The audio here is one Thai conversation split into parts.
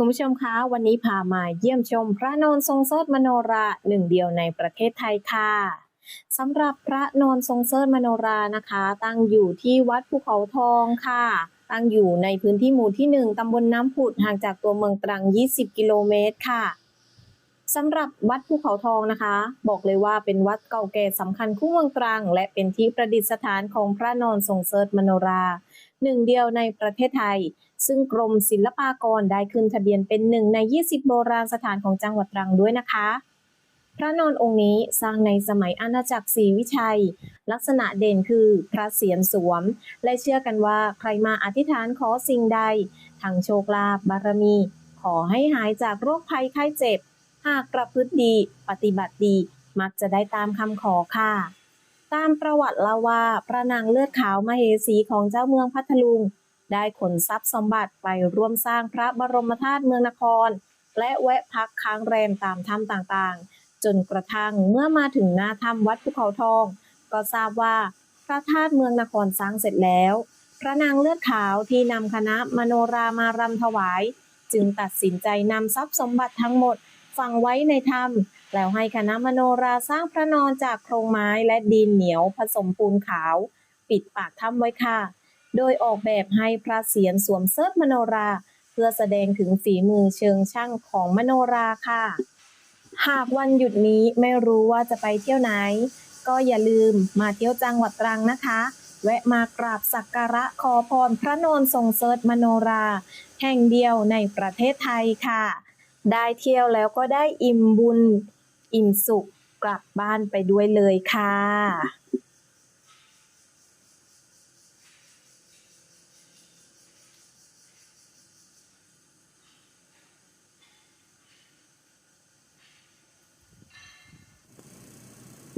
คุณผู้ชมคะวันนี้พามาเยี่ยมชมพระนอนทรงเสดมโนราหนึ่งเดียวในประเทศไทยค่ะสำหรับพระนอนทรงเสดมโนรานะคะ ตั้งอยู่ที่วัดภูเขาทองค่ะ ตั้งอยู่ในพื้นที่หมู่ที่ 1ตำบลน้ำผุดห่างจากตัวเมืองตรัง 20 กิโลเมตรค่ะ สำหรับวัดภูเขาทองนะคะ บอกเลยว่าเป็นวัดเก่าแก่สำคัญคู่เมืองตรัง และเป็นที่ประดิษฐานของพระนอนทรงเสดมโนราหนึ่งเดียวในประเทศไทย ซึ่งกรมศิลปากรได้ขึ้นทะเบียนเป็นหนึ่งใน 20 โบราณสถานของจังหวัดตรังด้วยนะคะ พระนอนองค์นี้สร้างในสมัยอาณาจักรศรีวิชัย ลักษณะเด่นคือพระเศียรสวม และเชื่อกันว่าใครมาอธิษฐานขอสิ่งใดทั้งโชคลาภบารมี ขอให้หายจากโรคภัยไข้เจ็บ หากประพฤติดี ปฏิบัติดี มักจะได้ตามคำขอค่ะ ตามประวัติเล่าว่าพระนางเลือดขาวมเหสีของเจ้าเมืองพัทลุง ได้ขนทรัพย์สมบัติไปร่วมสร้างพระบรมธาตุเมืองนคร และแวะพักค้างแรมตามถ้ำต่างๆ จนกระทั่งเมื่อมาถึงหน้าถ้ำวัดภูเขาทอง ก็ทราบว่าพระธาตุเมืองนครสร้างเสร็จแล้ว พระนางเลือดขาวที่นำคณะมโนรามารำถวาย จึงตัดสินใจนำทรัพย์สมบัติทั้งหมด ฝังไว้ในถ้ำแล้วให้คณะมโนราสร้างพระนอนจากโครงไม้และดินเหนียวผสมปูนขาว ปิดปากถ้ำไว้ค่ะ โดยออกแบบให้พระเศียรสวมเสิร์ธมโนรา เพื่อแสดงถึงฝีมือเชิงช่างของมโนราค่ะ หากวันหยุดนี้ไม่รู้ว่าจะไปเที่ยวไหน ก็อย่าลืมมาเที่ยวจังหวัดตรังนะคะแวะมากราบสักการะขอพรพระนอนทรงเสิร์ธมโนรา แห่งเดียวในประเทศไทยค่ะ ได้เที่ยวแล้วก็ได้อิ่มบุญ อิ่มสุขกลับบ้านไปด้วยเลยค่ะ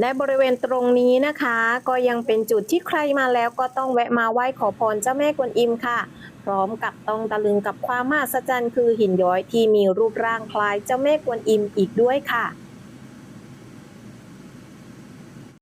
และบริเวณตรงนี้นะคะ ก็ยังเป็นจุดที่ใครมาแล้วก็ต้องแวะมาไหว้ขอพรเจ้าแม่กวนอิมค่ะ พร้อมกับต้องตะลึงกับความมหัศจรรย์คือหินย้อยที่มีรูปร่างคล้ายเจ้าแม่กวนอิมอีกด้วยค่ะ